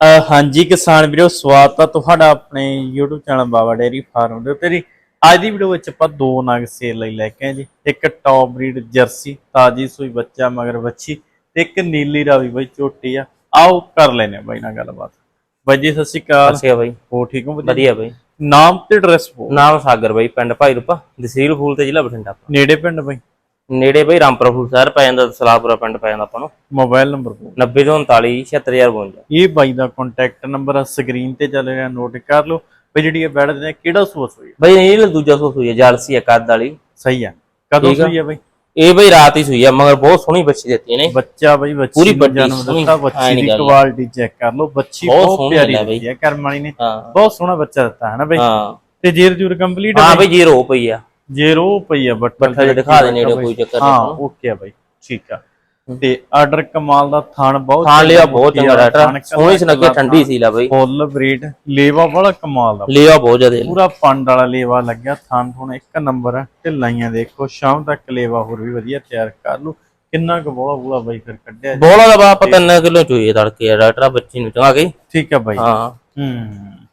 ਹਾਂਜੀ ਕਿਸਾਨ ਵੀਰੋ ਸਵਾਗਤ ਆ ਤੁਹਾਡਾ ਆਪਣੇ YouTube channel Baba dairy farm ਦੇ ਉੱਤੇ ਜੀ। ਅੱਜ ਦੀ ਵੀਡੀਓ ਵਿੱਚ ਆਪਾਂ ਦੋ ਨਗ ਸੇਲ ਲਈ ਲੈ ਕੇ ਆਏ ਜੀ। ਇੱਕ ਟੌਪ ਬਰੀਡ ਜਰਸੀ ਤਾਜੀ ਸੂਈ ਬੱਚਾ ਮਗਰ ਬੱਚੀ ਤੇ ਇੱਕ ਨੀਲੀ ਰਾਵੀ ਬਾਈ ਝੋਟੀ ਆ। ਆਓ ਕਰ ਲੈਨੇ ਬਾਈ ਨਾਲ ਗੱਲਬਾਤ। ਬਾਈ ਜੀ ਸਤਿ ਸ਼੍ਰੀ ਅਕਾਲ। ਅੱਛਾ ਬਾਈ। ਹੋ ਠੀਕ ਹੋ ਵਧੀਆ? ਬਾਈ। ਨਾਮ ਤੇ ਐਡਰੈਸ ਬੋ ਨਾਮ ਸਾਗਰ ਬਾਈ ਪਿੰਡ ਭਾਈ ਰੂਪਾ ਤਹਿਸੀਲ ਫੂਲ ਤੇ ਜ਼ਿਲ੍ਹਾ ਬਠਿੰਡਾ ਨੇੜੇ ਪਿੰਡ ਬਾਈ? ਨੇੜੇ ਬਾਈ ਰਾਮਪੁਰਾ ਸ਼ਹਿਰ ਪੈ ਜਾਂਦਾ ਸਲਾਹਪੁਰਾ ਪਿੰਡ ਪੈ ਜਾਂਦਾ ਆਪਾਂ ਨੂੰ। ਮੋਬਾਈਲ ਨੰਬਰ ਬੋ 90 ਤੋਂ 39 76052 ਇਹ ਬਾਈ ਦਾ ਕੰਟੈਕਟ ਨੰਬਰ ਆ ਸਕਰੀਨ ਤੇ ਚੱਲ ਰਿਹਾ ਨੋਟ ਕਰ ਲਓ। ਬਈ ਜਿਹੜੀ ਇਹ ਬੈਠ ਦੇ ਕਿਹੜਾ ਸੂਸ ਹੋਈ ਬਾਈ ਇਹ ਦੂਜਾ ਸੋ ਸੂਈ ਹੈ ਜਾਲਸੀ ਹੈ ਕੱਦ ਵਾਲੀ। ਸਹੀ ਆ। ਕਦੋਂ ਆ। ਸੂਈ ਆ ਬਾਈ? ਇਹ ਬਾਈ ਰਾਤ ਹੀ ਸੂਈ ਹੈ ਮਗਰ ਬਹੁਤ ਸੋਹਣੀ ਬੱਚੀ ਦਿੱਤੀ ਨੇ ਬੱਚਾ ਬਈ ਬੱਚੀ ਪੂਰੀ ਜਨਮ ਦਿੱਤਾ ਬੱਚੀ ਦੀ। ਕੁਆਲਿਟੀ ਚੈੱਕ ਕਰ ਲਓ। ਬੱਚੀ ਬਹੁਤ ਪਿਆਰੀ ਹੈ। ਦਿੱਤੀ ਹੈ ਕਰਮਾਣੀ ਨੇ। ਹਾਂ। ਬਹੁਤ ਸੋਹਣਾ ਬੱਚਾ ਦਿੱਤਾ ਹੈ ਨਾ ਬਈ? ਹਾਂ। ਤੇ ਜੇਰ ਜੂਰ ਕੰਪਲੀਟ ਹਾਂ ਬਾਈ? ਜੀਰੋ ਪਈ ਆ। ਜੇਰੋ ਪਈ ਆ ਬੱਟ ਬੱਠਾ ਜਿਹਾ ਦਿਖਾ ਦੇ ਨੇੜੇ ਕੋਈ ਚੱਕਰ ਹਾਂ ਨਹੀਂ ਓਕੇ ਆ ਬਾਈ ਠੀਕ ਆ। ਤੇ ਆਰਡਰ ਕਮਾਲ ਦਾ ਥਣ ਬਹੁਤ ਖਾਣ ਲਿਆ ਬਹੁਤ ਚੰਗਾ ਚੰਗਾ ਥਣ, ਡਾਕਟਰ ਸੋਹਣੀ ਸੁਨੱਖੀ ਠੰਡੀ ਸੀ ਲਾ ਬਾਈ। ਫੁੱਲ ਬਰੀਡ ਲੇਵਾ ਬੜਾ ਕਮਾਲ ਦਾ ਲਿਆ ਬਹੁਤ ਜ਼ਿਆਦਾ ਪੂਰਾ ਪੰਡ ਵਾਲਾ ਲੇਵਾ ਲੱਗਿਆ ਥਣ ਇੱਕ ਨੰਬਰ ਆ ਦੇਖੋ ਸ਼ਾਮ ਤੱਕ ਲੇਵਾ ਹੋਰ ਵੀ ਵਧੀਆ ਤਿਆਰ ਕਰ ਲਓ। ਕਿੰਨਾ ਕੁ ਬੋਲਾ ਬੋਲਾ ਬਾਈ ਫਿਰ ਕੱਢਿਆ। ਬੋਲਾ ਦਾ ਬਾਪ 3 ਕਿਲੋ ਚੋਈ ਤੜਕੇ ਡਾਕਟਰ ਬੱਚੀ ਨੂੰ ਚੰਗਾ ਗਈ। ਠੀਕ ਆ ਬਾਈ। ਹਾਂ। ਹੂੰ।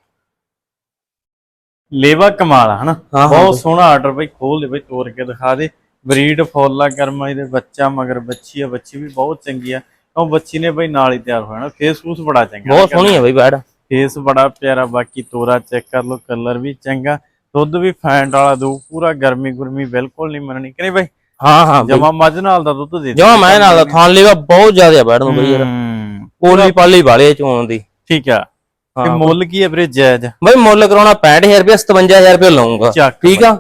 ਲੇਵਾ ਕਮਾਲ ਹਨਾ? ਹਾਂ, ਬਹੁਤ ਸੋਹਣਾ ਆਰਡਰ ਬਈ ਖੋਲ ਦੇ ਬਈ ਤੋੜ ਕੇ ਦਿਖਾ ਦੇ। ਬਰੀਡ ਫੋਲਾ ਕਰਮਾ ਇਹਦੇ ਬੱਚਾ ਮਗਰ ਬੱਚੀ ਆ ਬੱਚੀ ਵੀ ਬਹੁਤ ਚੰਗੀ ਆ। ਉਹ ਬੱਚੀ ਨੇ ਬਈ ਨਾਲ ਹੀ ਤਿਆਰ ਹੋਣਾ ਫੇਸ ਫੂਸ ਬੜਾ ਚੰਗਾ। ਬਹੁਤ ਸੋਹਣੀ ਹੈ ਬਾਈ ਬੈੜ ਫੇਸ ਬੜਾ ਪਿਆਰਾ ਬਾਕੀ ਤੋਰਾ ਚੈੱਕ ਕਰ ਲਓ ਕਲਰ ਵੀ ਚੰਗਾ। ਦੁੱਧ ਵੀ ਫੈਂਟ ਵਾਲਾ ਦੋ ਪੂਰਾ ਗਰਮੀ ਗੁਰਮੀ ਬਿਲਕੁਲ ਨਹੀਂ ਮੰਨਣੀ। ਕਿ ਨਹੀਂ ਬਈ? ਹਾਂ ਹਾਂ ਜਮਾ ਮੱਝ ਨਾਲ ਦਾ ਦੁੱਧ ਦੇ ਜਮਾ ਮੈਂ ਨਾਲ ਥਾਣ ਲੇਵਾ ਬਹੁਤ ਜ਼ਿਆਦਾ ਬੈੜ ਨੂੰ ਬਾਈ ਯਾਰ। ਹੂੰ, ਪੋਲੀ ਪਾਲੀ ਵਾਲੇ ਚੋਣ ਦੀ। ਠੀਕ ਆ। ਤੇ ਹਾਂ। ਮੁੱਲ ਕੀ ਹੈ ਵੀਰੇ ਜਾਇਜ਼? ਬਾਈ ਮੁੱਲ ਕਰਾਉਣਾ 65000 ਰੁਪਏ 57000 ਰੁਪਏ ਚੱਕ ਠੀਕ ਆ?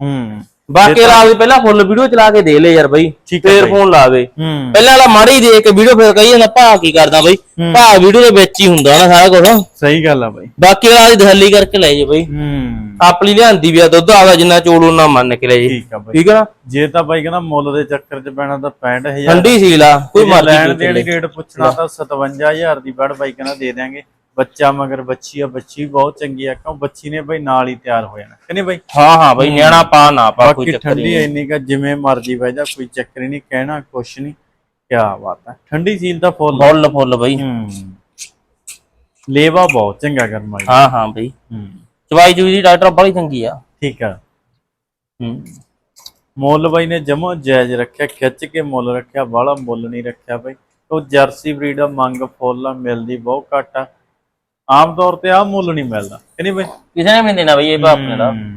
ਹੂੰ। ਬਾਕੀ ਰਾਤ ਪਹਿਲਾਂ ਫੁੱਲ ਵੀਡੀਓ ਚਲਾ ਕੇ ਦੇ ਲੈ ਯਾਰ ਬਾਈ ਠੀਕ ਆ ਫੇਰ ਬਾਈ। ਫੋਨ ਲਾਵੇ। ਹੂੰ। ਪਹਿਲਾਂ ਵਾਲਾ ਮਾੜੀ ਦੇ ਕੇ ਵੀਡੀਓ ਫੇਰ ਕਹੀ ਜਾਂਦਾ ਭਾ ਕੀ ਕਰਦਾ ਬਾਈ? ਭਾ ਵੀਡੀਓ ਦੇ ਵਿੱਚ ਹੀ ਹੁੰਦਾ ਨਾ ਸਾਰਾ ਕੁਝ ਸਹੀ ਗੱਲ ਆ ਬਾਈ। ਬਾਕੀ ਰਾਤ ਦੀ ਦਹਲੀ ਕਰਕੇ ਲੈ ਜੇ ਬਾਈ। ਹੂੰ। ਆਪਣੀ ਲਿਆਂਦੀ ਵੀ ਆ ਦੁੱਧ ਆਦਾ ਜਿੰਨਾ ਚੋਲ ਉਹਨਾਂ ਮੰਨ ਕੇ ਲੈ ਜੇ। ਠੀਕ ਆ ਬਾਈ। ਠੀਕ ਆ ਜੇ ਤਾਂ ਬਾਈ ਕਹਿੰਦਾ ਮੁੱਲ ਦੇ ਚੱਕਰ 'ਚ ਪੈਣਾ ਤਾਂ 65000 ਠੰਡੀ ਸੀਲ ਆ ਕੋਈ ਜੇ ਮਰਜ਼ੀ ਲੈਣ ਦੇਣ। ਰੇਟ ਪੁੱਛਣਾ ਤਾਂ 57000 ਦੀ ਬੜ ਬਾਈ ਕਹਿੰਦਾ ਦੇ ਦਿਆਂਗੇ। ਬੱਚਾ ਮਗਰ ਬੱਚੀ ਆ ਬੱਚੀ ਬਹੁਤ ਚੰਗੀ ਆ ਕਿਉਂ ਬੱਚੀ ਨੇ ਬਾਈ ਨਾਲ ਹੀ ਤਿਆਰ ਹੋ ਜਾਣਾ ਕਿ ਨਹੀਂ ਬਾਈ? ਹਾਂ ਹਾਂ ਬਾਈ ਨਿਆਣਾ ਪਾ ਨਾ ਪਾ ਕੋਈ ਚੱਕਰ ਠੰਡੀ ਨਹੀਂ। ਇੰਨੀ ਕਾ ਜਿਵੇਂ ਮਰਜ਼ੀ ਬਹਿ ਜਾ ਕੋਈ ਚੱਕਰ ਨਹੀਂ ਕਹਿਣਾ ਕੁਛ ਨਹੀਂ ਕੀ ਬਾਤ ਹੈ ਠੰਡੀ ਸੀਲ ਤਾਂ ਫੁੱਲ ਫੁੱਲ ਫੁੱਲ ਬਾਈ। ਹੂੰ। ਲੇਵਾ ਬਹੁਤ ਚੰਗਾ ਕਰਮਾ ਹਾਂ ਹਾਂ ਬਾਈ। ਹੂੰ। ਚਵਾਈ ਚੂਈ ਦੀ ਡਾਕਟਰ ਬੜੀ ਚੰਗੀ ਆ। ਠੀਕ ਆ। ਹੂੰ। ਮੁੱਲ ਬਾਈ ਨੇ ਜਮਾ ਜਾਇਜ਼ ਰੱਖਿਆ ਖਿੱਚ ਕੇ ਮੁੱਲ ਰੱਖਿਆ ਬਾਹਲਾ ਮੁੱਲ ਨਹੀਂ ਰੱਖਿਆ ਬਾਈ। ਉਹ ਜਰਸੀ ਬਰੀਡ ਆ ਮੰਗ ਫੁੱਲ ਆ ਮਿਲਦੀ ਬਹੁਤ ਘੱਟ ਆ। ਆਮ ਤੌਰ ਤੇ ਆ ਮੁੱਲ ਨਹੀਂ ਮਿਲਦਾ। ਕਿ ਨਹੀਂ ਬਾਈ? ਕਿਸੇ ਨੇ ਵੀ ਨੀ ਦੇਣਾ ਬਾਈ ਇਹ ਬਾਪ ਨੇ ਦਾ। ਹਮ।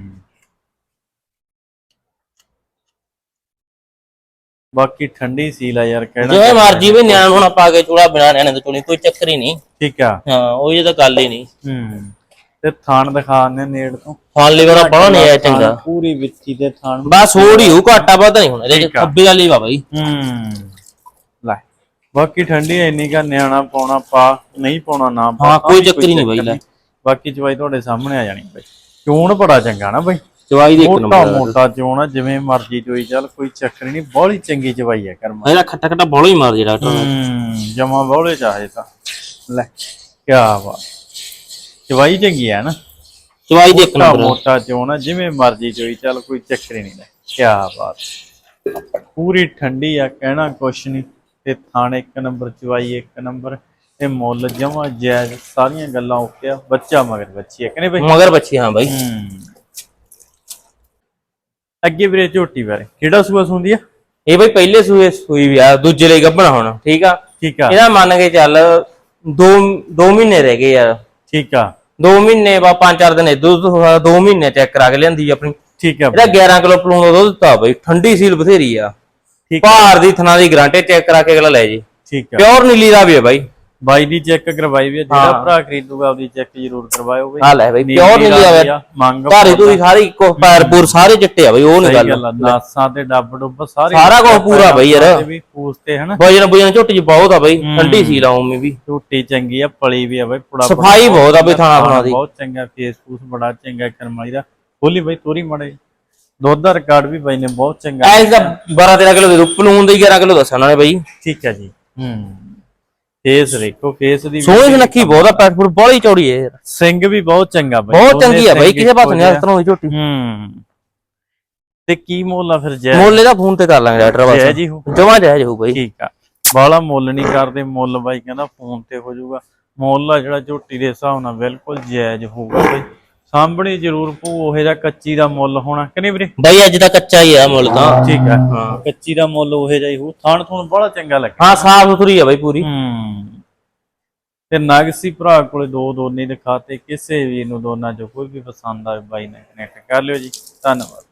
ਬਾਕੀ ਠੰਡੀ ਸੀਲ ਆ ਯਾਰ ਕਹਿਣਾ ਜਿਵੇਂ ਮਰਜ਼ੀ ਵੀ ਨਿਆਣ ਹੋਣਾ ਪਾ ਕੇ ਚੂੜਾ ਬਿਨਾ ਨਿਆਣੇ ਤੋਂ ਚੁਣੀ ਕੋਈ ਚੱਕਰ ਹੀ ਨਹੀਂ। ਠੀਕ ਆ। ਹਾਂ ਉਹ ਇਹ ਤਾਂ ਗੱਲ ਹੀ ਨਹੀਂ। ਹੂੰ। ਤੇ ਥਾਣ ਦਿਖਾਣੇ ਨੇੜ ਤੋਂ। ਫਾਨ ਲਿਵਰ ਬੜਾ ਨਹੀਂ ਆਇਆ ਥਾਣ ਚੰਗਾ। ਪੂਰੀ ਵਿੱਚੀ ਤੇ ਥਾਣ ਬਸ ਹੋੜੀ ਹੋ ਘਾਟਾ ਵੱਧ ਨਹੀਂ ਹੁਣ ਇਹਦੇ ਠੀਕ ਆ। ਖੱਬੀ ਵਾਲੀ ਵਾ ਬਾਈ। ਹੂੰ। ਬਾਕੀ ਠੰਡੀ ਇੰਨੀ ਕਾ ਨਿਆਣਾ ਪਾਉਣਾ ਪਾ ਨਹੀਂ ਪਾਉਣਾ ਨਾ ਪਾ ਹਾਂ, ਕੋਈ ਚੱਕਰ ਹੀ ਨਹੀਂ ਬਾਈ ਲੈ। ਬਾਕੀ ਚਵਾਈ ਤੁਹਾਡੇ ਸਾਹਮਣੇ ਆ ਜਾਣੀ ਬਾਈ। ਚੋਣ ਬੜਾ ਚੰਗਾ ਨਾ ਬਾਈ। ਚਵਾਈ ਦੀ ਇੱਕ ਮੋਟਾ ਨੰਬਰ ਮੋਟਾ ਚੋਣ ਆ ਜਿਵੇਂ ਮਰਜ਼ੀ ਚੋਈ ਚੱਲ ਕੋਈ ਚੱਕਰ ਨਹੀਂ ਬੜੀ ਚੰਗੀ ਚਵਾਈ ਆ ਕਰਮਾ। ਇਹਦਾ ਖੱਟਾ ਖੱਟਾ ਬੋਲੋ ਹੀ ਮਾਰ ਜੇ ਡਾਕਟਰ ਹੂੰ ਜਮਾ ਬੌਲੇ ਚਾਹੇ ਤਾਂ। ਲੈ ਕੀ ਬਾਤ। ਚਵਾਈ ਚੰਗੀ ਆ ਨਾ। ਚਵਾਈ ਦੀ ਇੱਕ ਮੋਟਾ ਨੰਬਰ ਮੋਟਾ ਚੋਣ ਆ ਜਿਵੇਂ ਮਰਜ਼ੀ ਚੋਈ ਚੱਲ ਕੋਈ ਚੱਕਰ ਹੀ ਨਹੀਂ ਲੈ। ਕੀ ਬਾਤ। ਪੂਰੀ ਠੰਡੀ ਆ ਕਹਿਣਾ ਕੁਛ ਨਹੀਂ। ਤੇ ਥਾਣੇ ਇੱਕ ਨੰਬਰ ਚਵਾਈ ਇੱਕ ਨੰਬਰ ਤੇ ਮੁੱਲ ਜਮਾ ਜਾਇਜ਼ ਸਾਰੀਆਂ ਗੱਲਾਂ ਓਕੇ ਆ। ਬੱਚਾ ਮਗਰ ਬੱਚੀ ਆ ਕਹਿੰਦੇ ਬਈ? ਮਗਰ ਬੱਚੀ ਹਾਂ ਬਾਈ। ਹੂੰ। ਅੱਗੇ ਵੀਰੇ ਝੋਟੀ ਬਾਰੇ ਕਿਹੜਾ ਸੂਆ ਸੁੰਦੀ ਆ? ਇਹ ਬਾਈ ਪਹਿਲੇ ਸੂਏ ਸੂਈ ਵੀ ਆ ਦੂਜੇ ਲਈ ਗੱਭਣਾ ਹੁਣ ਠੀਕ ਆ? ਠੀਕ ਆ। ਇਹਦਾ ਮੰਨ ਕੇ ਚੱਲ ਦੋ ਦੋ ਮਹੀਨੇ ਰਹਿ ਗਏ ਯਾਰ ਠੀਕ ਆ। ਦੋ ਮਹੀਨੇ ਬਾ ਪੰਜ ਚਾਰ ਦਿਨ ਇਦੋਂ ਦੋ ਮਹੀਨੇ ਚੈੱਕ ਕਰਾ ਕੇ ਲਿਆਂਦੀ ਆਪਣੀ। ਠੀਕ ਆ ਇਹਦਾ 11 ਕਿਲੋ ਪਲੂਣ ਦਾ ਦੁੱਧ ਦਿੱਤਾ ਬਾਈ ਠੰਡੀ ਸੀਲ ਬਥੇਰੀ ਆ। ਠੀਕ ਭਾਰ ਦੀ ਥਣਾ ਦੀ ਗਰੰਟੀ ਚੈੱਕ ਕਰਾ ਕੇ ਅਗਲਾ ਲੈ ਜੀ। ਠੀਕ ਆ ਪਿਓਰ ਨੀਲੀ ਦਾ ਵੀ ਹੈ ਬਾਈ। ਬਾਈ ਦੀ ਚੈੱਕ ਕਰਵਾਈ ਵੀ ਆ, ਜਿਹੜਾ ਹਾਂ। ਭਰਾ ਖਰੀਦੂਗਾ ਆਪਦੀ ਚੈੱਕ ਜ਼ਰੂਰ ਕਰਵਾਇਓ ਬਈ। ਆ ਲੈ ਬਾਈ ਪਿਓਰ ਨੀਲੀ ਆ, ਮੰਗ ਭਾਰੀ ਤੂੰ ਸਾਰੀ ਕੋ ਪੈਰ ਪੂਰ ਸਾਰੇ ਚਿੱਟੇ ਆ ਬਾਈ ਉਹ ਨਹੀਂ ਗੱਲ। ਨਾਸਾਂ ਤੇ ਡੱਬ ਡੁੱਬ ਸਾਰੇ ਸਾਰਾ ਕੁਛ ਪੂਰਾ ਬਈ ਯਾਰ। ਪੂਸ ਤੇ ਹਨਾ। ਵਜਨ ਬੁਜਨ ਝੋਟੀ ਚ ਬਹੁਤ ਆ ਬਾਈ ਠੰਡੀ ਸੀਲ ਆ ਉਵੇਂ ਵੀ। ਝੂਟੀ ਚੰਗੀ ਆ ਪਲੀ ਵੀ ਆ ਬਈ ਪੁੜਾ ਸਫ਼ਾਈ ਬਹੁਤ ਆ ਬਈ ਥਾਣਾ ਥਾਣਾ ਦੀ। ਬਹੁਤ ਚੰਗਾ ਫੇਸ ਫੂਸ ਬੜਾ ਚੰਗਾ ਕਰਮਾਈ ਦਾ ਬੋਲੀ ਬਈ ਤੋਰੀ ਮੜੇ ਦੁੱਧ ਦਾ ਰਿਕਾਰਡ ਵੀ ਬਾਈ ਨੇ ਬਹੁਤ ਚੰਗਾ ਐਸ ਦਾ 12 13 ਕਿਲੋ ਦੇ ਦੂ ਪਲੂਣ ਦੇ 11 ਕਿਲੋ ਦੱਸਣ ਵਾਲੇ ਬਾਈ। ਠੀਕ ਹੈ ਜੀ। ਹੂੰ। ਫੇਸ ਦੇਖੋ ਫੇਸ ਦੀ ਸੋਹਣੀ ਸੁਨੱਖੀ ਬਹੁਤ ਆ ਪੈਰ ਪੂਰ ਬੜੀ ਚੌੜੀ ਹੈ ਯਾਰ। ਸਿੰਘ ਵੀ ਬਹੁਤ ਚੰਗਾ ਬਾਈ ਬਹੁਤ ਚੰਗੀ ਆ ਬਾਈ ਕਿਸੇ ਪਾਸੇ ਨਹੀਂ ਇਸ ਤਰ੍ਹਾਂ ਦੀ ਝੋਟੀ। ਹੂੰ। ਤੇ ਕੀ ਮੁੱਲ ਆ ਫਿਰ ਜੈ? ਮੁੱਲ ਇਹਦਾ ਫੋਨ ਤੇ ਕਰ ਲਾਂਗੇ ਡਾਕਟਰ ਜੈ ਬਸ ਜੀ ਹੋ ਜਮਾ ਜਾਇਜ਼ ਹੋਊ ਬਾਈ। ਠੀਕ ਆ। ਬਾਲਾ ਮੁੱਲ ਨਹੀਂ ਕਰਦੇ ਮੁੱਲ ਬਾਈ ਕਹਿੰਦਾ ਫੋਨ ਤੇ ਹੋ ਜਾਊਗਾ। ਮੁੱਲ ਆ ਜਿਹੜਾ ਝੋਟੀ ਦੇ ਹਿਸਾਬ ਨਾਲ ਬਿਲਕੁਲ ਜਾਇਜ਼ ਹੋਊਗਾ ਬਈ। ਸਾਂਭਣੀ ਜ਼ਰੂਰ ਉਹ ਜਿਹਾ ਕੱਚੀ ਦਾ ਮੁੱਲ ਹੋਣਾ ਕਿ ਨਹੀਂ ਵੀਰੇ? ਬਾਈ ਅੱਜ ਤਾਂ ਕੱਚਾ ਹੀ ਆ ਮੁੱਲ ਤਾਂ। ਠੀਕ ਆ। ਹਾਂ। ਕੱਚੀ ਦਾ ਮੁੱਲ ਉਹ ਜਿਹਾ ਹੀ ਹੋਊ ਥਾਣ ਥੂਣ ਬੜਾ ਚੰਗਾ ਲੱਗਾ ਹਾਂ ਸਾਫ਼ ਸੁਥਰੀ ਆ ਬਾਈ ਪੂਰੀ। ਹੂੰ। ਤੇ ਨਗਸੀ ਭਰਾ ਕੋਲੇ ਦੋ ਦੋਨੇ ਦਿਖਾਤੇ ਕਿਸੇ ਵੀ ਨੂੰ ਦੋਨਾਂ ਚੋਂ ਕੋਈ ਵੀ ਪਸੰਦ ਆਵੇ ਬਾਈ ਨੇ ਕਨੈਕਟ ਕਰ ਲਿਓ ਜੀ। ਧੰਨਵਾਦ।